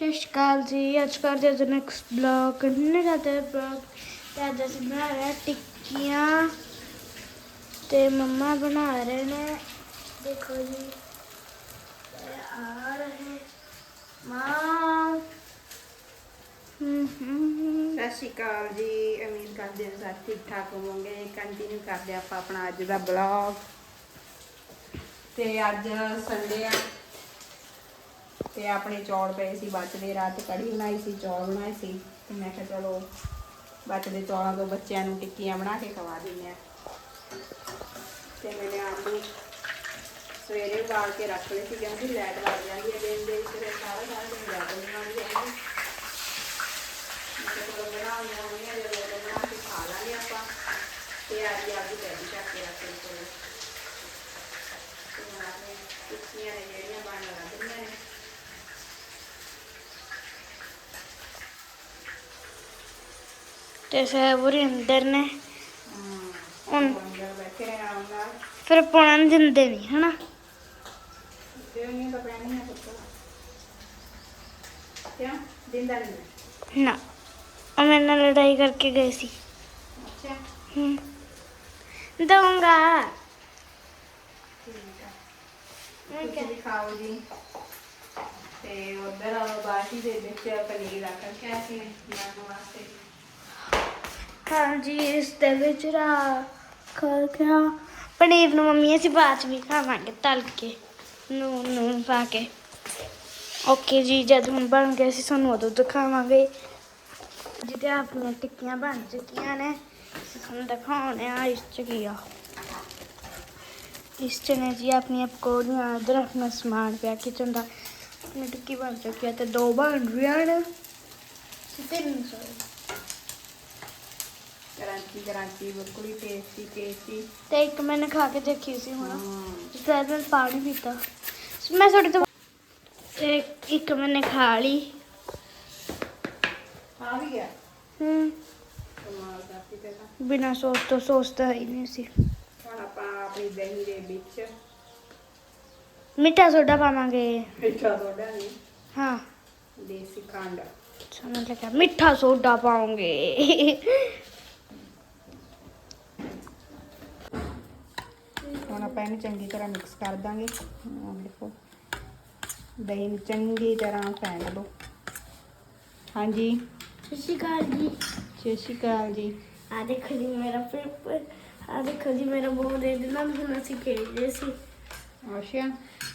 ਸਤਿ ਸ਼੍ਰੀ ਅਕਾਲ ਜੀ ਅੱਜ ਕਰਦੇ ਹਾਂ ਨੈਕਸਟ ਬਲੌਗ ਕੰਟੀਨਿਊ ਕਰਦੇ ਹਾਂ ਬਲੌਗ ਤੇ ਅੱਜ ਅਸੀਂ ਬਣਾ ਰਹੇ ਟਿੱਕੀਆਂ ਤੇ ਮੰਮਾ ਬਣਾ ਰਹੇ ਨੇ ਦੇਖੋ ਜੀ ਆ ਰਹੇ ਮਾਂ ਸਤਿ ਸ਼੍ਰੀ ਅਕਾਲ ਜੀ ਉਮੀਦ ਕਰਦੇ ਹਾਂ ਸਾਰੇ ਠੀਕ ਠਾਕ ਹੋਵੋਗੇ ਕੰਟੀਨਿਊ ਕਰਦੇ ਆਪਾਂ ਆਪਣਾ ਅੱਜ ਦਾ ਬਲੌਗ ਤੇ ਅੱਜ ਸੰਡੇ ਆ ਤੇ ਆਪਣੇ ਚੌਲ ਪਏ ਸੀ ਬਚਦੇ ਰਾਤ ਕੜੀ ਬਣਾਈ ਸੀ, ਚੌਲ ਬਣਾਏ ਸੀ ਤੇ ਮੈਂ ਕਿਹਾ ਚਲੋ ਬਚਦੇ ਚੌਲਾਂ ਤੋਂ ਬੱਚਿਆਂ ਨੂੰ ਟਿੱਕੀਆਂ ਬਣਾ ਕੇ ਖਵਾ ਦਿੰਦੇ ਆ। ਤੇ ਮੈਨੇ ਆਲੂ ਸਵੇਰੇ ਉਬਾਲ ਕੇ ਰੱਖ ਲਏ ਸੀ ਕਿਉਂਕਿ ਲਾਈਟ ਲੱਗ ਜਾਂਦੀ ਹੈ, ਦਿਨ ਦੇ ਵਿੱਚ ਫਿਰ ਸਾਰਾ ਸਾਰਾ ਦਿਨ ਲਾਈਟ ਨਹੀਂ ਆਉਂਦੀ ਹੈਗੀ। ਮਤਲਬ ਬਣਾ ਜਦੋਂ ਬਣਾ ਕੇ ਖਾ ਲਾਂਗੇ ਆਪਾਂ। ਤੇ ਅੱਜ ਅੱਜ ਬੈਠੀ ਚੱਕ ਕੇ ਰੱਖ ਲਈ ਕੋਲ ਤੇ ਮਾਰੇ ਟਿੱਕੀਆਂ ਨੇ ਜਿਹੜੀਆਂ ਬਣ ਲੱਗਦੀਆਂ ਨੇ। ਤੇ ਸਹਿਬੂਰੀ ਅੰਦਰ ਨੇ। ਹੁਣ ਫਿਰ ਪਾਉਣਾ ਨੀ ਦਿੰਦੇ ਨਹੀਂ ਹਨਾ? ਹੈ ਨਾ। ਉਹ ਮੇਰੇ ਨਾਲ ਲੜਾਈ ਕਰਕੇ ਗਏ ਸੀ। ਅੱਛਾ। ਹਮ ਦਊਂਗਾ। ਠੀਕ ਆ। ਤੁਸੀਂ ਵੀ ਖਾਓ ਜੀ। ਤੇ ਉਧਰ ਬਾਟੀ ਦੇ ਵਿੱਚ ਪਨੀਰ ਰੱਖ ਰੱਖਿਆ ਸੀ ਬਣਾਉਣ ਵਾਸਤੇ। ਹਾਂਜੀ ਇਸ ਦੇ ਵਿੱਚ ਰੱਖ ਕੇ ਪਨੀਰ ਨੂੰ ਮੰਮੀ ਅਸੀਂ ਬਾਅਦ ਚ ਵੀ ਖਾਵਾਂਗੇ ਤਲ ਕੇ ਨੂਨ ਨੂਨ ਪਾ ਕੇ। ਓਕੇ ਜੀ, ਜਦ ਹੁਣ ਬਣ ਗਿਆ ਸੀ, ਸਾਨੂੰ ਉਦੋਂ ਦਿਖਾਵਾਂਗੇ। ਜਿਹਦੇ ਆਪਣੀਆਂ ਟਿੱਕੀਆਂ ਬਣ ਚੁੱਕੀਆਂ ਨੇ, ਤੁਹਾਨੂੰ ਦਿਖਾਉਣੇ ਆ, ਇਸ ਚ ਕੀ ਆ। ਇਸ ਚ ਨੇ ਜੀ ਆਪਣੀਆਂ ਪਕੌੜੀਆਂ, ਇਧਰ ਆਪਣਾ ਸਮਾਨ ਪਿਆ ਕਿਚਨ ਦਾ। ਆਪਣੀ ਟਿੱਕੀ ਬਣ ਚੁੱਕੀ ਹੈ ਤੇ ਦੋ ਬਣ ਰਹੀਆਂ ਨੇ। ਤਿੰਨ ਸੌ ਕਰਾਂਚੀ ਕਰਾਂਚੀ ਬਿਲਕੁਲ ਹੀ ਟੇਸਟੀ ਟੇਸਟੀ ਤੇ ਇੱਕ ਮੈंने ਖਾ ਕੇ ਦੇਖੀ ਸੀ ਹੁਣ। ਮੈਂ ਪਾਣੀ ਪੀਤਾ। ਮੈਂ ਤੁਹਾਡੇ ਤੋਂ ਤੇ ਇੱਕ ਮੈंने ਖਾ ਲਈ। ਆ ਵੀ ਗਿਆ? ਹੂੰ। ਕਮਾਲ ਦਾ ਕਿਤੇ ਤਾਂ ਬਿਨਾ ਸੋਚ ਤੋਂ ਹੀ ਨਹੀਂ ਸੀ। ਹੁਣ ਆਪਾਂ ਆਪਣੀ ਦਹੀਂ ਦੇ ਵਿੱਚ ਮਿੱਠਾ ਸੋਡਾ ਪਾਵਾਂਗੇ। ਮਿੱਠਾ ਸੋਡਾ ਨਹੀਂ। ਹਾਂ। ਦੇਸੀ ਖੰਡ। ਸਾਨੂੰ ਲੱਗਾ ਮਿੱਠਾ ਸੋਡਾ ਪਾਉਂਗੇ ਆਪਾਂ ਇਹਨੂੰ ਚੰਗੀ ਤਰ੍ਹਾਂ ਮਿਕਸ ਕਰ ਦਾਂਗੇ। ਆਹ ਦੇਖੋ। ਦਹੀਂ ਨੂੰ ਚੰਗੀ ਤਰ੍ਹਾਂ ਫੈਂਟ ਲਓ ਹਾਂਜੀ। ਸਤਿ ਸ਼੍ਰੀ ਅਕਾਲ ਜੀ। ਸਤਿ ਸ਼੍ਰੀ ਅਕਾਲ ਜੀ। ਆ ਦੇਖੋ ਜੀ ਮੇਰਾ ਪੇਪਰ ਆ ਦੇਖੋ ਜੀ ਮੇਰਾ ਬੋਰਡ ਇਹਦੇ ਨਾਲ ਹੁਣ ਅਸੀਂ ਖੇਡਦੇ ਸੀ। ਅੱਛਾ।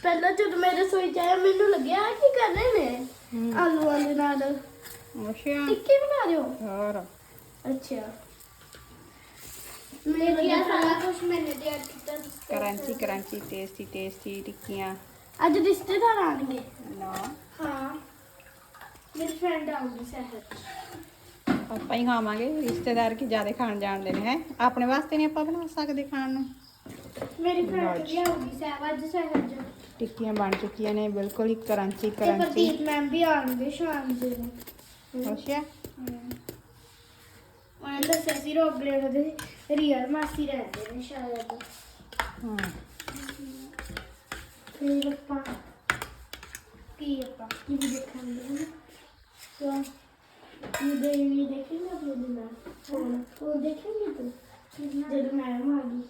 ਪਹਿਲਾਂ ਜਦ ਮੇਰੇ ਸੋਈ ਜਾਇਆ ਮੈਨੂੰ ਲੱਗਿਆ ਆਹ ਕੀ ਕਰ ਰਹੇ ਨੇ। ਆਲੂਆਂ ਦੇ ਨਾਲ। ਅੱਛਾ। ਟਿੱਕੀ ਬਣਾ ਰਹੇ ਹੋ? ਹੋਰ। ਅੱਛਾ। ਮੈਂ ਕਿਹਾ ਸਾਰਾ ਕੁਝ ਮੈंने ਤਿਆਰ ਕੀਤਾ ਕਰੰਚੀ ਕਰੰਚੀ ਟੇਸਟੀ ਟੇਸਟੀ ਟਿੱਕੀਆਂ। ਅੱਜ ਰਿਸ਼ਤੇਦਾਰ ਆਣਗੇ। ਨਾ। ਹਾਂ। ਮੇਰੀ ਫਰੈਂਡ ਆਉਗੀ ਸਹਿਰ। ਆਪਾਂ ਹੀ ਖਾਵਾਂਗੇ। ਰਿਸ਼ਤੇਦਾਰ ਕੀ ਜ਼ਿਆਦਾ ਖਾਣ ਜਾਣਦੇ ਨੇ ਹੈ? ਆਪਣੇ ਵਾਸਤੇ ਨਹੀਂ ਆਪਾਂ ਬਣਾ ਸਕਦੇ ਖਾਣ ਨੂੰ। ਮੇਰੀ ਫਰੈਂਡ. ਵੀ ਆਉਗੀ ਸਹਿਰ ਅੱਜ ਸਹਿਰ ਜੋ ਟਿੱਕੀਆਂ ਬਣ ਚੁੱਕੀਆਂ ਨੇ ਬਿਲਕੁਲ ਹੀ ਕਰੰਚੀ ਤੇ ਕਰੰਚੀ। ਪ੍ਰਦੀਪ ਮੈਮ ਵੀ ਆਉਣਗੇ ਸ਼ਾਮ ਦੇ ਅੱਛਾ। ਉਹਨਾਂ ਦਾ ਸੈਸੀ ਰੋਗਲੇ ਉਹਦੇ Rio, ma si rende, ne c'è vedo. Qui qua. Qui qua. Qui vede cambiare. Qua. Vede, vede che mi ha preso Vede che mi ha preso. Dedo me, maghi.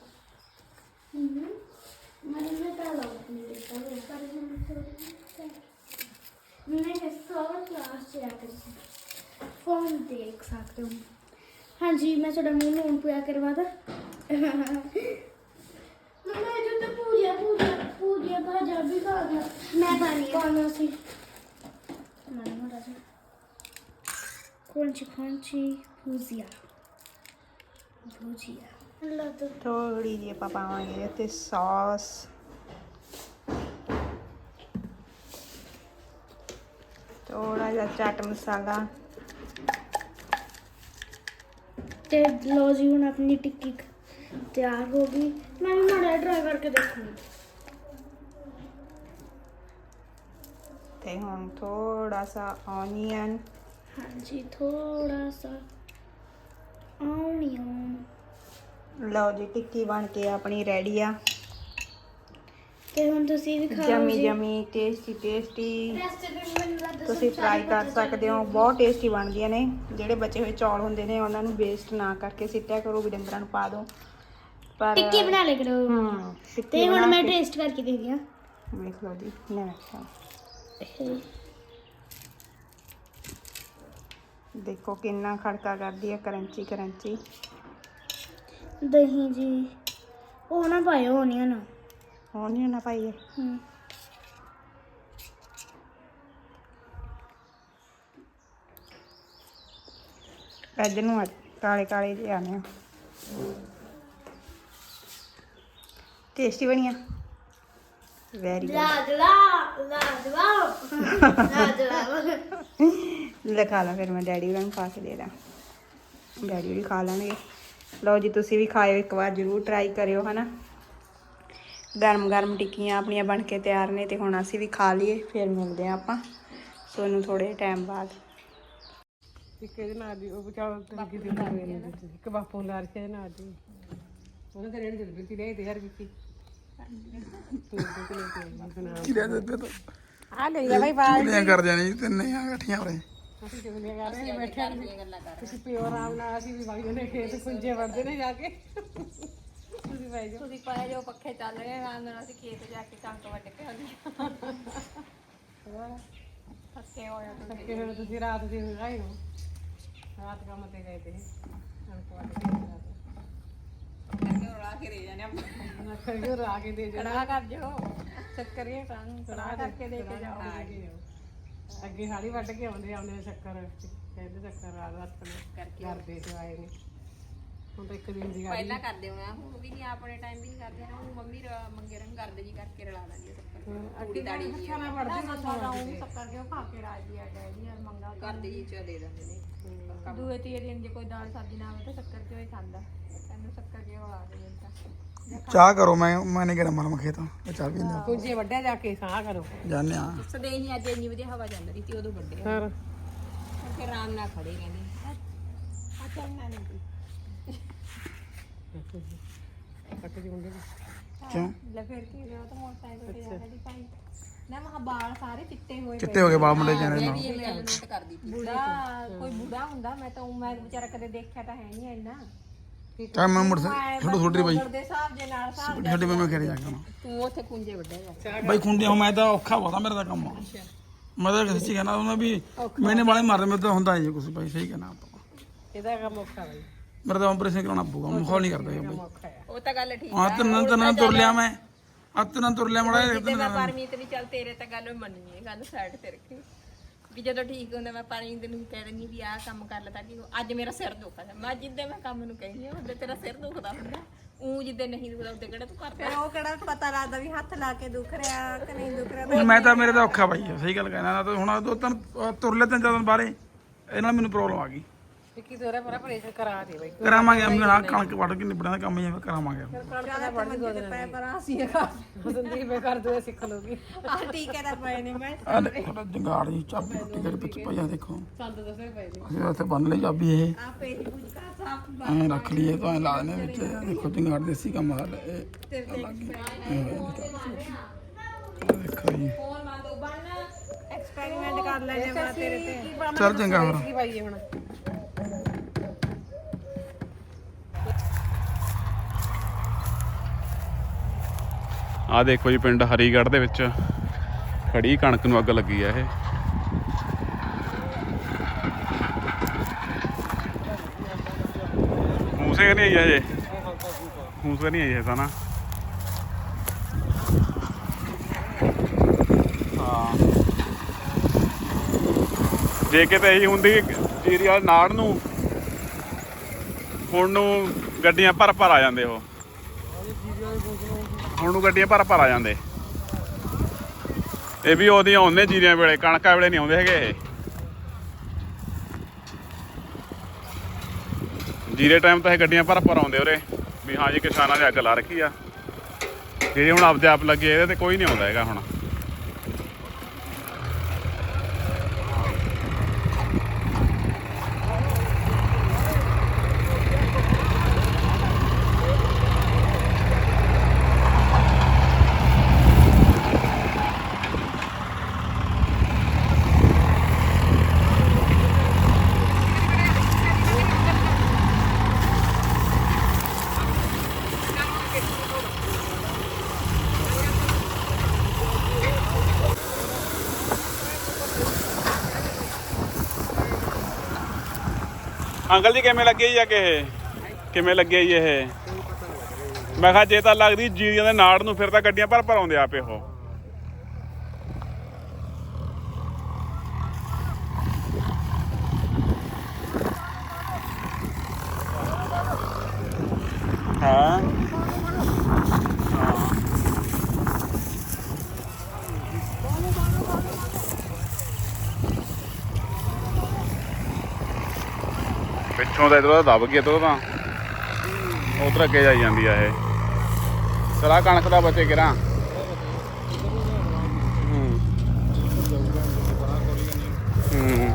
Ma non è da loro, mi dice. Vuoi fare una cosa? Non è che solo la sera. Fonte, esatto. ਹਾਂਜੀ ਮੈਂ ਤੁਹਾਡਾ ਮੂੰਹ ਨੂੰ ਪੂਰਾ ਕਰਵਾਦਾ ਮੈਂ ਜੋ ਤੇ ਪੂਰੀਆ ਪੂਰੀਆ ਪੂਰੀਆ ਭਾਜਾ ਵੀ ਖਾ ਮੈਂ ਪਾਣੀ ਕੌਣ ਸੀ। ਮੈਂ ਮੋੜਾ ਸੀ ਕੌਣਚੀ ਕੌਣਚੀ ਪੂਰੀਆ ਭੁਜੀਆ ਲਾ ਦੋ ਥੋੜੀ ਜਿਹੀ ਆਪਾਂ ਪਾਵਾਂਗੇ ਤੇ ਸੌਸ। ਥੋੜਾ ਜਿਹਾ ਚਾਟ ਮਸਾਲਾ। ਤੇ ਲੋ ਜੀ ਹੁਣ ਆਪਣੀ ਟਿੱਕੀ ਤਿਆਰ ਹੋ ਗਈ। ਮੈਂ ਵੀ ਮਾੜਾ ਟਰਾਈ ਕਰਕੇ ਦੇਖੂੰਗੀ। ਤੇ ਹੁਣ ਥੋੜਾ ਸਾ ਔਨੀਅਨ ਹਾਂਜੀ ਥੋੜਾ ਸਾ ਆਨੀਅਨ ਲਓ ਜੀ ਟਿੱਕੀ ਬਣ ਕੇ ਆਪਣੀ ਰੈਡੀ ਆ। ਤੇ ਹੁਣ ਤੁਸੀਂ ਵੀ ਖਾਓ ਜਮੀ ਜੀ। ਜਮੀ ਟੇਸਟੀ ਟੇਸਟੀ ਰੈਸਟੋਰੈਂਟ ਤੁਸੀਂ ਟਰਾਈ ਕਰ ਸਕਦੇ ਹੋ। ਬਹੁਤ ਟੇਸਟੀ ਬਣਦੀਆਂ ਨੇ। ਜਿਹੜੇ ਬਚੇ ਹੋਏ ਚੌਲ ਹੁੰਦੇ ਨੇ ਉਹਨਾਂ ਨੂੰ ਵੇਸਟ ਨਾ ਕਰਕੇ ਸਿੱਟਿਆ ਕਰੋ ਵੀ ਡੰਗਰਾਂ ਨੂੰ ਪਾ ਦਿਓ। ਪਰ ਟਿੱਕੀ ਬਣਾ ਲੈ ਕਰੋ। ਹੂੰ ਤੇ ਹੁਣ ਬਣਾ ਮੈਂ ਕੇ- ਟੇਸਟ ਕਰਕੇ ਦੇਖਦੀ ਹਾਂ। ਵੇਖ ਲਓ ਜੀ ਮੈਂ ਵੇਖਾਂ। ਦੇਖੋ ਕਿੰਨਾ ਖੜਕਾ ਕਰਦੀ ਹੈ ਕਰੰਚੀ ਕਰੰਚੀ। ਦਹੀਂ ਜੀ। ਉਹ ਨਾ ਪਾਇਓ ਓਨੀਅਨ ਹੁਣ ਨਹੀਂ ਨਾ ਪਾਈਏ। ਹੂੰ। ਇੱਧਰ ਨੂੰ ਆ, ਕਾਲੇ ਕਾਲੇ ਜਿਹੇ ਆਨੇ ਆ। ਟੇਸਟੀ ਬਣੀਆਂ ਵੈਰੀ ਲਾਜਵਾ ਲਾਜਵਾ ਲਿਖਾ ਲਾ ਫਿਰ ਮੈਂ ਡੈਡੀ ਉਹਨਾਂ ਨੂੰ ਪਾ ਕੇ ਦੇ ਦਾਂ। ਡੈਡੀ ਵੀ ਖਾ ਲੈਣਗੇ। ਲਓ ਜੀ ਤੁਸੀਂ ਵੀ ਖਾਇਓ ਇੱਕ ਵਾਰ ਜ਼ਰੂਰ ਟਰਾਈ ਕਰਿਓ ਹਨਾ? ਗਰਮ ਗਰਮ ਟਿੱਕੀਆਂ ਆਪਣੀਆਂ ਬਣ ਕੇ ਤਿਆਰ ਨੇ ਤੇ ਹੁਣ ਅਸੀਂ ਵੀ ਖਾ ਲਈਏ ਫਿਰ ਮਿਲਦੇ ਆ ਆਪਾਂ। ਸੋਨੂੰ ਥੋੜੇ ਟਾਈਮ ਬਾਅਦ। ਇੱਕ ਇਹਦੇ ਨਾਲ ਦੀ ਉਹ ਬਚਾਓ ਤੇ ਕਿਤੇ ਨਾ। ਮੇਰੇ ਇੱਕ ਬਾਪੂ ਨਾਲ ਰਖਿਆ ਨਾਲ ਦੀ। ਉਹਨਾਂ ਤੇ ਰੇੜ ਜਲਦੀ ਸੀ ਤੇ ਯਾਰ ਕੀਤੀ ਕਿਰਿਆ ਦੇ ਤੇ? ਆ ਲੈ ਜਾ ਬਾਈ ਬਾਈ ਕੁੜੀਆਂ ਕਰ ਜਾਣੀ ਤਿੰਨੇ ਆ ਇਕੱਠੀਆਂ ਉਰੇ। ਅਸੀਂ ਚੁਗਲੀਆਂ ਕਰ ਰਹੇ ਹਾਂ ਬੈਠੇ ਨੇ ਤੁਸੀਂ ਪਿਓ ਆਰਾਮ ਨਾਲ ਅਸੀਂ ਵੀ ਬਾਈ ਨੇ ਖੇਤ ਪੁੰਜੇ ਵੜਦੇ ਨੇ ਜਾ ਕੇ। ਤੁਸੀਂ ਬਾਈ ਜੋ ਤੁਸੀਂ ਪਾਇਆ ਜੋ ਪੱਖੇ ਚੱਲ ਰਹੇ ਆਰਾਮ ਨਾਲ ਅਸੀਂ ਖੇਤ ਜਾ ਕੇ ਕਣਕ ਵੱਢ ਕੇ ਆਉਂਦੇ ਆ। ਥੱਕੇ ਹੋਏ ਤੁਸੀਂ ਰਾਤ ਦੀ ਆਏ ਹੋ? ਕੇ ਕੇ ਕੇ ਕੇ ਅੱਗੇ ਸਾੜੀ ਵੱਢ ਕੇ ਆਉਂਦੇ ਆਉਂਦੇ ਨੇ ਸ਼ੱਕਰ ਕਹਿੰਦੇ ਸ਼ੱਕਰ ਰਾਤ ਰਾਤ ਨੂੰ ਕਰਦੇ ਤੇ ਆਏ ਨੇ। ਹੁਣ ਤਾਂ ਇੱਕ ਦਿਨ ਦੀ ਗੱਲ ਪਹਿਲਾਂ ਕਰਦੇ ਹੋਣਾ ਹੁਣ ਵੀ ਨਹੀਂ ਆਪਣੇ ਟਾਈਮ ਵੀ ਨਹੀਂ ਕਰਦੇ ਨਾ ਹੁਣ ਮੰਮੀ ਰ- ਮੰਗੇ ਰੰਗ ਕਰਦੇ ਜੀ ਕਰਕੇ ਰਲਾ ਦਿੰਦੀ ਆ ਸ਼ੱਕਰ ਅੱਗੇ ਦਾੜੀ ਹੱਥਾਂ ਨਾਲ ਵੱਢਦੇ ਨਾ ਉਹ ਸ਼ੱਕਰ ਕਿਉਂ ਖਾ ਕੇ ਰਾਜੀ ਆ ਡੈਡੀ ਆ ਮੰਗਾ ਕਰਦੇ। ਜੀ ਚ ਦੇ ਦਿੰਦੇ ਨੇ ਦੂਏ ਤੀਏ ਦਿਨ ਜੇ ਕੋਈ ਦਾਲ ਸਬਜ਼ੀ ਨਾ ਹੋਵੇ ਤਾਂ ਸ਼ੱਕਰ ਕਿਉਂ ਹੀ ਖਾਂਦਾ? ਤੈਨੂੰ ਸ਼ੱਕਰ ਕਿਉਂ ਲਾ ਦੇ ਦਿੰਦਾ ਚਾਹ ਕਰੋ ਮੈਂ ਮੈਂ ਨਹੀਂ ਕਰਾਂ ਮਰਮ ਖੇਤ ਮੈਂ ਚਾਹ ਪੀ ਲਿਆ ਪੁੰਜੇ ਵੱਢਿਆ ਜਾ ਕੇ ਸਾਹ ਕਰੋ। ਜਾਣੇ ਆ। ਸਦੇਹੀ ਅੱਜ ਇੰਨੀ ਵਧੀਆ ਹਵਾ ਚੱਲ ਰਹੀ ਸੀ ਉਦੋਂ ਵੱਡੇ ਫਿਰ ਫਿਰ ਆਰਾਮ ਨਾਲ ਖੜੇ ਕਹਿੰਦੇ ਆ ਚੱਲਣਾ ਨਹੀਂ ਕੱਟ ਦੀ ਮੁੰਡੇ ਦੀ ਕਿਉਂ? ਲੈ ਫਿਰ ਕੀ ਹੋਇਆ ਉਹ ਤਾਂ ਮੋਟਰਸਾਈਕਲ ਤੇ ਜਾ ਰਹੀ ਭਾਈ ਨਾ ਮਹਾ ਬਾਲ ਸਾਰੇ ਚਿੱਟੇ ਹੋਏ ਚਿੱਟੇ ਹੋ ਗਏ ਬਾਲ ਮੁੰਡੇ ਜਾਣੇ ਮੈਂ ਨੋਟ ਕਰਦੀ ਸੀ। ਬੁੜਾ ਕੋਈ ਬੁੜਾ ਹੁੰਦਾ ਮੈਂ ਤਾਂ ਊਂ ਮੈਂ ਵਿਚਾਰਾ ਕਦੇ ਦੇਖਿਆ ਤਾਂ ਹੈ ਨਹੀਂ ਇੰਨਾ। ਚਾਹ ਮੈਂ ਮੁੜ ਛੋਟੋ ਛੋਟੀ ਬਾਈ। ਦੇ ਹਿਸਾਬ ਦੇ ਨਾਲ ਹਿਸਾਬ ਛੋਟੀ ਬਾਈ ਮੈਂ ਘਰੇ ਜਾ ਕੇ ਆਉਣਾ। ਤੂੰ ਉੱਥੇ ਕੁੰਜੇ ਵੱਡੇ ਜਾ ਬਾਈ ਖੁੰਡੇ ਹੋ ਮੈਂ ਤਾਂ ਔਖਾ ਬਹੁਤਾ ਮੇਰਾ ਤਾਂ ਕੰਮ। ਮੈਂ ਤਾਂ ਸੱਚੀ ਕਹਿਣਾ ਉਹਨਾਂ ਵੀ ਮੈਨੇ ਵਾਲੇ ਮਾਰਦੇ ਮੇਰੇ ਤਾਂ ਹੁੰਦਾ ਨਹੀਂ ਕੁਝ ਬਾਈ ਸਹੀ ਕਹਿਣਾ ਆਪਾਂ। ਇਹਦਾ ਕੰਮ ਔਖਾ ਬਾਈ। ਮੇਰਾ ਤਾਂ ਆਪਰੇਸ਼ਨ ਕਰਾਉਣਾ ਪਊਗਾ ਮਾਹੌਲ ਨਹੀਂ ਕਰਦਾ ਇਹ ਬਾਈ ਉਹ ਤਾਂ ਗੱਲ ਠੀਕ ਆ ਤਨ ਤਨ ਤੁਰ ਲਿਆ ਮੈਂ ਆ ਤਨ ਤੁਰ ਲਿਆ ਮੜਾ ਤੇ ਮੈਂ ਪਰਮੀਤ ਵੀ ਚੱਲ ਤੇਰੇ ਤਾਂ ਗੱਲ ਮੰਨਣੀ ਹੈ ਗੱਲ ਸਾਈਡ ਤੇ ਰੱਖੀ। ਵੀ ਜਦੋਂ ਠੀਕ ਹੁੰਦਾ ਮੈਂ ਪਰਮੀਤ ਨੂੰ ਕਹਿ ਦਿੰਦੀ ਵੀ ਆਹ ਕੰਮ ਕਰ ਲੈ ਤਾਂ ਕਿ ਅੱਜ ਮੇਰਾ ਸਿਰ ਦੁਖਦਾ ਮੈਂ ਜਿੱਦੇ ਮੈਂ ਕੰਮ ਨੂੰ ਕਹਿੰਦੀ ਹਾਂ ਉਹਦੇ ਤੇਰਾ ਸਿਰ ਦੁਖਦਾ ਹੁੰਦਾ। ਉਹ ਜਿੱਦੇ ਨਹੀਂ ਦੁਖਦਾ ਉਹਦੇ ਕਿਹੜਾ ਤੂੰ ਕਰਦਾ? ਉਹ ਕਿਹੜਾ ਪਤਾ ਲੱਗਦਾ ਵੀ ਹੱਥ ਲਾ ਕੇ ਦੁਖ ਰਿਹਾ ਕਿ ਨਹੀਂ ਦੁਖ ਰਿਹਾ। ਮੈਂ ਤਾਂ ਮੇਰੇ ਤਾਂ ਔਖਾ ਬਾਈ ਸਹੀ ਗੱਲ ਕਹਿਣਾ ਨਾ ਤਾਂ ਹੁਣ ਦੋ ਤਿੰਨ ਅਹ ਤੁਰ ਲੈ ਤਿੰਨ ਚਾਰ ਦਿਨ ਬਾਰੇ ਇਹ ਨਾਲ ਮੈਨੂੰ ਪ੍ਰੋਬਲਮ ਆ ਗਈ। ਵਿੱਕੀ ਦੋਰਾ ਪਰ ਆਪਰੇਸ਼ਨ ਕਰਾ ਦੇ ਬਾਈ। ਕਰਾਵਾਂਗੇ ਅਸੀਂ ਹਾਂ ਕਣਕ ਵੱਢ ਕੇ ਨਿਬੜਿਆ ਦਾ ਕੰਮ ਹੀ ਆ, ਕਰਾਵਾਂਗੇ ਕਣਕ ਦਾ ਵੱਢ ਦੋ ਦਿਨ ਪਰ ਆ ਸੀ ਕਰ ਸੰਦੀਪ ਮੈਂ ਕਰ ਦੋ ਸਿੱਖ ਲੋਗੀ ਆ ਟੀਕੇ ਦਾ ਪਏ ਨੇ ਮੈਂ। ਆ ਦੇਖੋ ਤਾਂ ਜੰਗਾੜ ਜੀ ਚਾਬੀ ਟੁੱਟੀ ਦੇ ਵਿੱਚ ਪਈ ਆ ਦੇਖੋ। ਚੰਦ ਦੱਸੇ ਪਏ ਨੇ। ਅਸੀਂ ਉੱਥੇ ਬੰਨ ਲਈ ਚਾਬੀ ਇਹ। ਆ ਪੇਜ ਪੂਜ ਕਾ ਸਾਫ਼ ਐਂ ਰੱਖ ਲਈਏ ਤਾਂ ਐਂ ਲਾ ਦੇਣੇ ਵਿੱਚ। ਦੇਖੋ ਜੰਗਾੜ ਦੇਸੀ ਕੰਮ ਆ ਇਹ ਤੇਰੇ ਤੇ ਦੇਖੋ ਜੀ। ਫੋਨ ਮਾ ਦੋ ਬੰਨ ਐਕਸਪੈਰੀਮੈਂਟ ਕਰ ਲੈਣੇ ਮੈਂ ਤੇਰੇ ਤੇ। ਚੱਲ ਚੰਗਾ ਫਿਰ। ਕੀ ਪਾਈਏ ਹੁਣ? ਆ ਦੇਖੋ ਜੀ ਪਿੰਡ ਹਰੀਗੜ੍ਹ ਦੇ ਵਿੱਚ ਖੜੀ ਕਣਕ ਨੂੰ ਅੱਗ ਲੱਗੀ ਆ ਇਹ। ਮੂਸੇ ਨਹੀਂ ਆਈ ਜੇ ਮੂਸੇ ਨਹੀਂ ਆਈ ਹੈ ਤਾਂ ਨਾ। ਹਾਂ। ਜੇ ਕਿਤੇ ਇਹੀ ਹੁੰਦੀ ਏਰੀਆ ਨਾੜ ਨੂੰ, ਹੁਣ ਨੂੰ ਗੱਡੀਆਂ ਭਰ ਭਰ ਆ ਜਾਂਦੇ ਉਹ। ਹੁਣ ਨੂੰ ਗੱਡੀਆਂ ਭਰ ਭਰ ਆ ਜਾਂਦੇ। ਇਹ ਵੀ ਉਹਦੀ ਆਉਂਦੇ ਜੀਰੀਆਂ ਵੇਲੇ, ਕਣਕਾਂ ਵੇਲੇ ਨਹੀਂ ਆਉਂਦੇ ਹੈਗੇ ਇਹ। ਜੀਰੇ ਟਾਈਮ ਤਾਂ ਇਹ ਗੱਡੀਆਂ ਭਰ ਭਰ ਆਉਂਦੇ ਉਰੇ। ਵੀ ਹਾਂ ਜੀ ਕਿਸਾਨਾਂ ਨੇ ਅੱਗ ਲਾ ਰੱਖੀ ਆ। ਜਿਹੜੇ ਹੁਣ ਆਪਦੇ ਆਪ ਲੱਗੇ ਇਹਦੇ ਤੇ ਕੋਈ ਨਹੀਂ ਆਉਂਦਾ ਹੈਗਾ ਹੁਣ। ਅੰਕਲ ਜੀ ਕਿਵੇਂ ਲੱਗੇ ਜੀ ਆ ਕਿ ਇਹ? ਕਿਵੇਂ ਲੱਗੇ ਜੀ ਇਹ? ਮੈਂ ਕਿਹਾ ਜੇ ਤਾਂ ਲੱਗਦੀ ਜੀਰੀਆਂ ਦੇ ਨਾੜ ਨੂੰ ਫਿਰ ਤਾਂ ਗੱਡੀਆਂ ਭਰ ਭਰ ਆਉਂਦੇ ਆਪੇ ਉਹ। ਹਾਂ। ਪਿੱਛੋਂ ਤਾਂ ਇਧਰੋਂ ਦਬ ਗਿਆ ਇਧਰੋਂ ਤਾਂ। ਉਧਰ ਅੱਗੇ ਜਾਈ ਜਾਂਦੀ ਆ ਇਹ। ਚਲਾ ਕਣਕ ਦਾ ਬਚੇ ਕਿਰਾਂ ਹੂੰ ਹੂੰ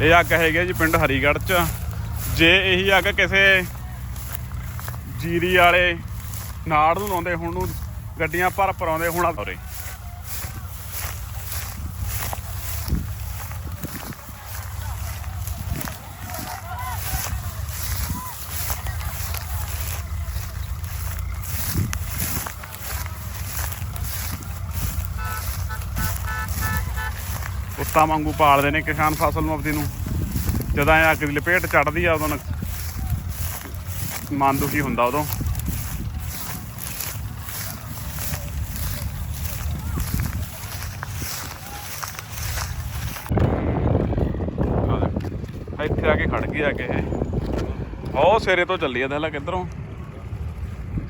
ਇਹ ਅੱਗ ਹੈਗੀ ਆ ਜੀ ਪਿੰਡ ਹਰੀਗੜ੍ਹ ਚ। ਜੇ ਇਹੀ ਅੱਗ ਕਿਸੇ ਜੀਰੀ ਵਾਲੇ ਨਾੜ ਨੂੰ ਲਾਉਂਦੇ, ਹੁਣ ਨੂੰ ਗੱਡੀਆਂ ਭਰ ਭਰਾਉਂਦੇ ਹੁਣ ਆਉਰੇ ਕੁੱਤਾ ਵਾਂਗੂ ਪਾਲਦੇ ਨੇ ਕਿਸਾਨ ਫਸਲ ਨੂੰ ਆਪਦੀ ਨੂੰ। ਜਦੋਂ ਇਹ ਅੱਗ ਦੀ ਲਪੇਟ ਚੜਦੀ ਆ, ਉਦੋਂ ਮਨ ਦੁਖੀ ਹੁੰਦਾ ਉਦੋਂ। ਇੱਥੇ ਆ ਕੇ ਖੜ ਗਈ ਆ ਕੇ ਇਹ। ਬਹੁਤ ਸਿਰੇ ਤੋਂ ਚੱਲੀ ਆ, ਦੇਖ ਕਿੱਧਰੋਂ।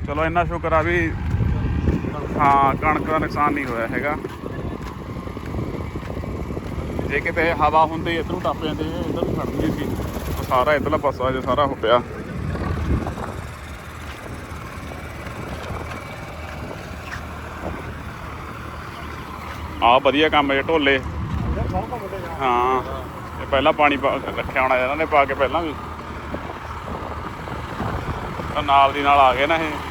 ਚਲੋ, ਇੰਨਾ ਸ਼ੁਕਰ ਆ ਵੀ ਹਾਂ, ਕਣਕ ਦਾ ਨੁਕਸਾਨ ਨਹੀਂ ਹੋਇਆ ਹੈਗਾ। ਜੇ ਕਿਤੇ ਹਵਾ ਹੁੰਦੀ, ਇਧਰੋਂ ਟੱਪ ਜਾਂਦੇ, ਇਧਰ ਨੂੰ ਖੜਦੀ ਸੀ। ਸਾਰਾ ਇਧਰਲਾ ਪਾਸਾ ਜੇ ਸਾਰਾ ਹੋ ਪਿਆ ਆ ਵਧੀਆ ਕੰਮ ਜੇ ਢੋਲੇ। ਹਾਂ, ਇਹ ਪਹਿਲਾਂ ਪਾਣੀ ਪਾ, ਰੱਖਿਆ ਹੋਣਾ ਇਹਨਾਂ ਨੇ ਪਾ ਕੇ ਪਹਿਲਾਂ ਵੀ। ਨਾਲ ਦੀ ਨਾਲ ਆ ਗਏ ਨਾ ਇਹ।